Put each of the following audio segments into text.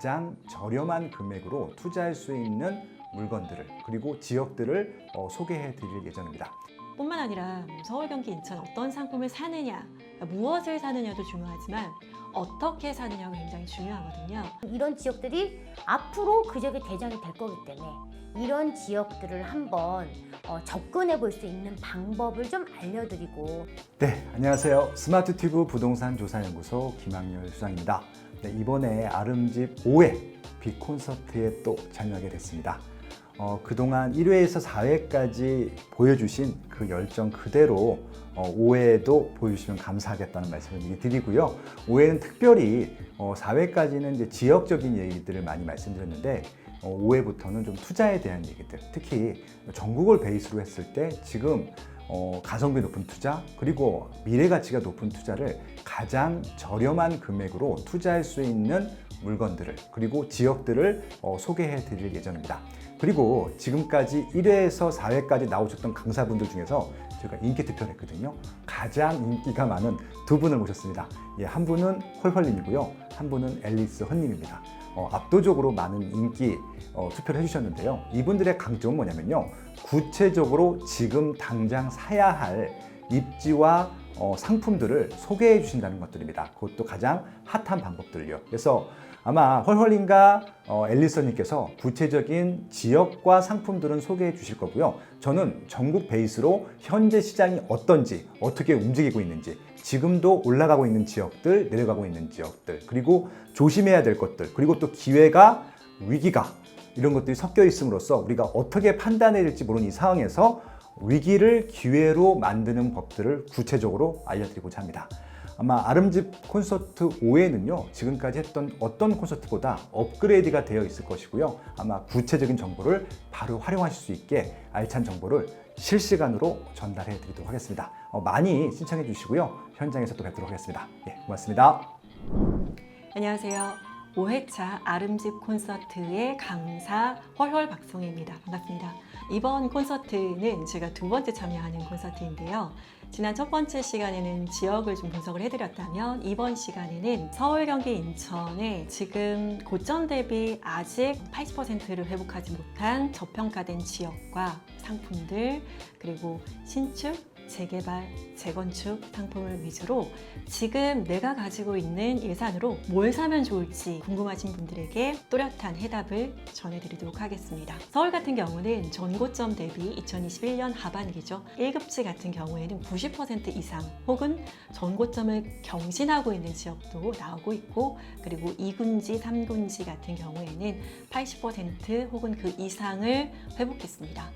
가장 저렴한 금액으로 투자할 수 있는 물건들을 그리고 지역들을 어, 소개해 드릴 예정입니다. 뿐만 아니라 서울, 경기, 인천 어떤 상품을 사느냐, 무엇을 사느냐도 중요하지만 어떻게 사느냐가 굉장히 중요하거든요. 이런 지역들이 앞으로 그 지역의 대장이 될 거기 때문에 이런 지역들을 한번 어, 접근해 볼 수 있는 방법을 좀 알려드리고 네, 안녕하세요. 스마트 튜브 부동산 조사 연구소 김학렬 수장입니다. 네, 이번에 아름집 5회 빅 콘서트에 또 참여하게 됐습니다. 어, 그동안 1회에서 4회까지 보여주신 그 열정 그대로 어, 5회에도 보여주시면 감사하겠다는 말씀을 드리고요. 5회는 특별히 어, 4회까지는 이제 지역적인 얘기들을 많이 말씀드렸는데 어, 5회부터는 좀 투자에 대한 얘기들, 특히 전국을 베이스로 했을 때 지금 어, 가성비 높은 투자 그리고 미래 가치가 높은 투자를 가장 저렴한 금액으로 투자할 수 있는 물건들을 그리고 지역들을 어, 소개해 드릴 예정입니다. 그리고 지금까지 1회에서 4회까지 나오셨던 강사분들 중에서 제가 인기 투표를 했거든요. 가장 인기가 많은 두 분을 모셨습니다. 예, 한 분은 홀헐님이고요. 한 분은 앨리스 헌님입니다. 어, 압도적으로 많은 인기 어, 투표를 해주셨는데요. 이분들의 강점은 뭐냐면요. 구체적으로 지금 당장 사야 할 입지와 어, 상품들을 소개해 주신다는 것들입니다. 그것도 가장 핫한 방법들요. 그래서 아마 헐헐님과 어, 앨리서님께서 구체적인 지역과 상품들은 소개해 주실 거고요. 저는 전국 베이스로 현재 시장이 어떤지, 어떻게 움직이고 있는지, 지금도 올라가고 있는 지역들, 내려가고 있는 지역들, 그리고 조심해야 될 것들, 그리고 또 기회가 위기가 이런 것들이 섞여 있음으로써 우리가 어떻게 판단해야 될지 모르는 이 상황에서 위기를 기회로 만드는 법들을 구체적으로 알려드리고자 합니다. 아마 아름집 콘서트 5회는요, 지금까지 했던 어떤 콘서트보다 업그레이드가 되어 있을 것이고요. 아마 구체적인 정보를 바로 활용하실 수 있게 알찬 정보를 실시간으로 전달해 드리도록 하겠습니다. 어, 많이 신청해 주시고요. 현장에서 또 뵙도록 하겠습니다. 예, 고맙습니다. 안녕하세요. 5회차 아름집 콘서트의 강사 헐헐 박성희입니다. 반갑습니다. 이번 콘서트는 제가 두 번째 참여하는 콘서트인데요. 지난 첫 번째 시간에는 지역을 좀 분석을 해드렸다면 이번 시간에는 서울, 경기, 인천의 지금 고점 대비 아직 80%를 회복하지 못한 저평가된 지역과 상품들 그리고 신축, 재개발, 재건축 상품을 위주로 지금 내가 가지고 있는 예산으로 뭘 사면 좋을지 궁금하신 분들에게 또렷한 해답을 전해드리도록 하겠습니다. 서울 같은 경우는 전고점 대비 2021년 하반기죠. 1급지 같은 경우에는 90% 이상 혹은 전고점을 경신하고 있는 지역도 나오고 있고 그리고 2군지, 3군지 같은 경우에는 80% 혹은 그 이상을 회복했습니다.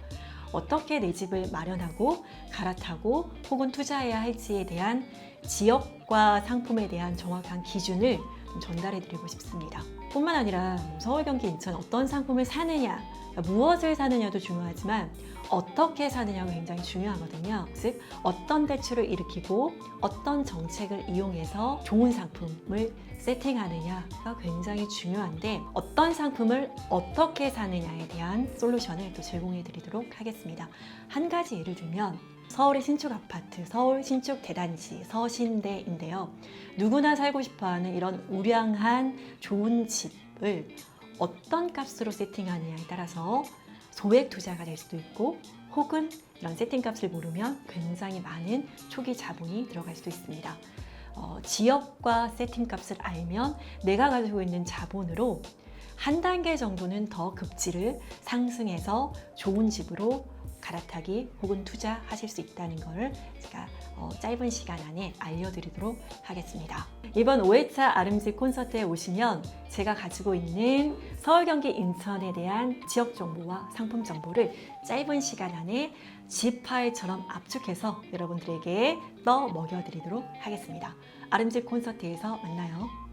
어떻게 내 집을 마련하고 갈아타고 혹은 투자해야 할지에 대한 지역과 상품에 대한 정확한 기준을 좀 전달해 드리고 싶습니다. 뿐만 아니라 서울, 경기, 인천 어떤 상품을 사느냐, 무엇을 사느냐도 중요하지만 어떻게 사느냐가 굉장히 중요하거든요. 즉, 어떤 대출을 일으키고 어떤 정책을 이용해서 좋은 상품을 세팅하느냐가 굉장히 중요한데 어떤 상품을 어떻게 사느냐에 대한 솔루션을 또 제공해 드리도록 하겠습니다. 한 가지 예를 들면 서울의 신축 아파트, 서울 신축 대단지, 서신대인데요. 누구나 살고 싶어 하는 이런 우량한 좋은 집을 어떤 값으로 세팅하느냐에 따라서 소액 투자가 될 수도 있고 혹은 이런 세팅 값을 모르면 굉장히 많은 초기 자본이 들어갈 수도 있습니다. 어, 지역과 세팅 값을 알면 내가 가지고 있는 자본으로 한 단계 정도는 더 급지를 상승해서 좋은 집으로 갈아타기 혹은 투자하실 수 있다는 것을 제가 어, 짧은 시간 안에 알려드리도록 하겠습니다. 이번 5회차 아름집 콘서트에 오시면 제가 가지고 있는 서울, 경기, 인천에 대한 지역 정보와 상품 정보를 짧은 시간 안에 집 파일처럼 압축해서 여러분들에게 떠 먹여드리도록 하겠습니다. 아름집 콘서트에서 만나요.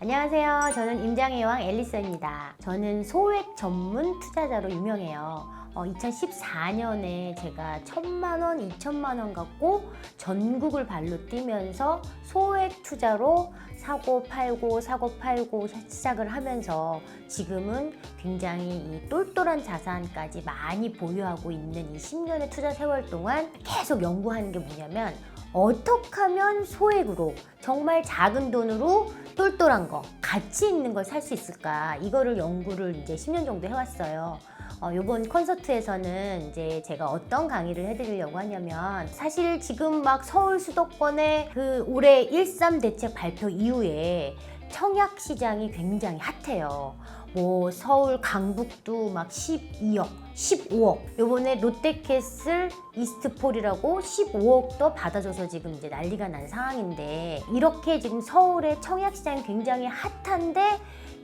안녕하세요. 저는 임장의 여왕 앨리스입니다. 저는 소액 전문 투자자로 유명해요. 어, 2014년에 제가 천만 원, 이천만 원 갖고 전국을 발로 뛰면서 소액 투자로 사고 팔고 사고 팔고 시작을 하면서 지금은 굉장히 이 똘똘한 자산까지 많이 보유하고 있는 이 10년의 투자 세월 동안 계속 연구하는 게 뭐냐면 어떻게 하면 소액으로 정말 작은 돈으로 똘똘한 거 가치 있는 걸 살 수 있을까 이거를 연구를 이제 10년 정도 해왔어요. 어, 이번 콘서트에서는 이제 제가 어떤 강의를 해드리려고 하냐면 사실 지금 막 서울 수도권의 그 올해 13 대책 발표 이후에 청약 시장이 굉장히 핫해요. 뭐 서울 강북도 막 12억, 15억. 요번에 롯데캐슬 이스트폴이라고 15억도 받아줘서 지금 이제 난리가 난 상황인데 이렇게 지금 서울의 청약 시장이 굉장히 핫한데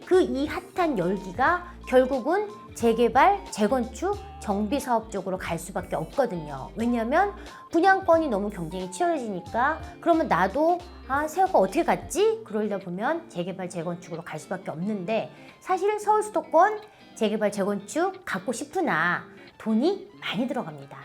그 이 핫한 열기가 결국은 재개발, 재건축, 정비 사업 쪽으로 갈 수밖에 없거든요. 왜냐하면 분양권이 너무 경쟁이 치열해지니까 그러면 나도 아 세가 어떻게 갔지? 그러다 보면 재개발, 재건축으로 갈 수밖에 없는데 사실 서울 수도권 재개발, 재건축 갖고 싶으나 돈이 많이 들어갑니다.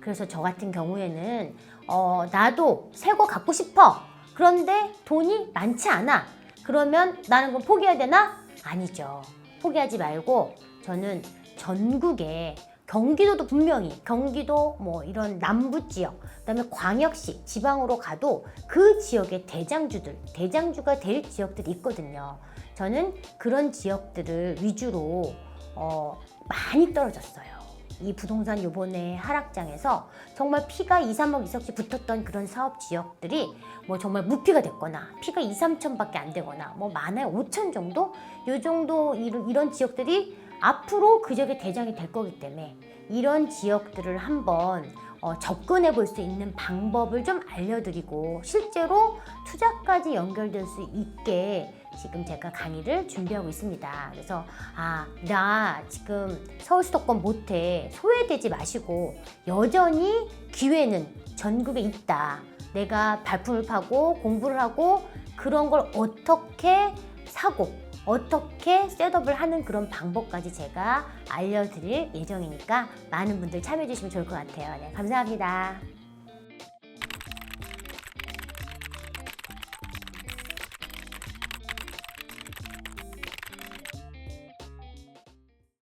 그래서 저 같은 경우에는 어, 나도 새 거 갖고 싶어. 그런데 돈이 많지 않아. 그러면 나는 그럼 포기해야 되나? 아니죠. 포기하지 말고 저는 전국에 경기도도 분명히 경기도 뭐 이런 남부 지역 그다음에 광역시 지방으로 가도 그 지역의 대장주들 대장주가 될 지역들이 있거든요. 저는 그런 지역들을 위주로 어, 많이 떨어졌어요. 이 부동산 요번에 하락장에서 정말 피가 2, 3억, 2억씩 붙었던 그런 사업 지역들이 뭐 정말 무피가 됐거나 피가 2, 3천밖에 안 되거나 뭐 많아야 5천 정도? 요 정도 이런, 이런 지역들이 앞으로 그 지역의 대장이 될 거기 때문에 이런 지역들을 한번 어, 접근해 볼 수 있는 방법을 좀 알려드리고 실제로 투자까지 연결될 수 있게 지금 제가 강의를 준비하고 있습니다. 그래서 아, 나 지금 서울 수도권 못해 소외되지 마시고 여전히 기회는 전국에 있다. 내가 발품을 파고 공부를 하고 그런 걸 어떻게 사고 어떻게 셋업을 하는 그런 방법까지 제가 알려드릴 예정이니까 많은 분들 참여해 주시면 좋을 것 같아요. 네, 감사합니다.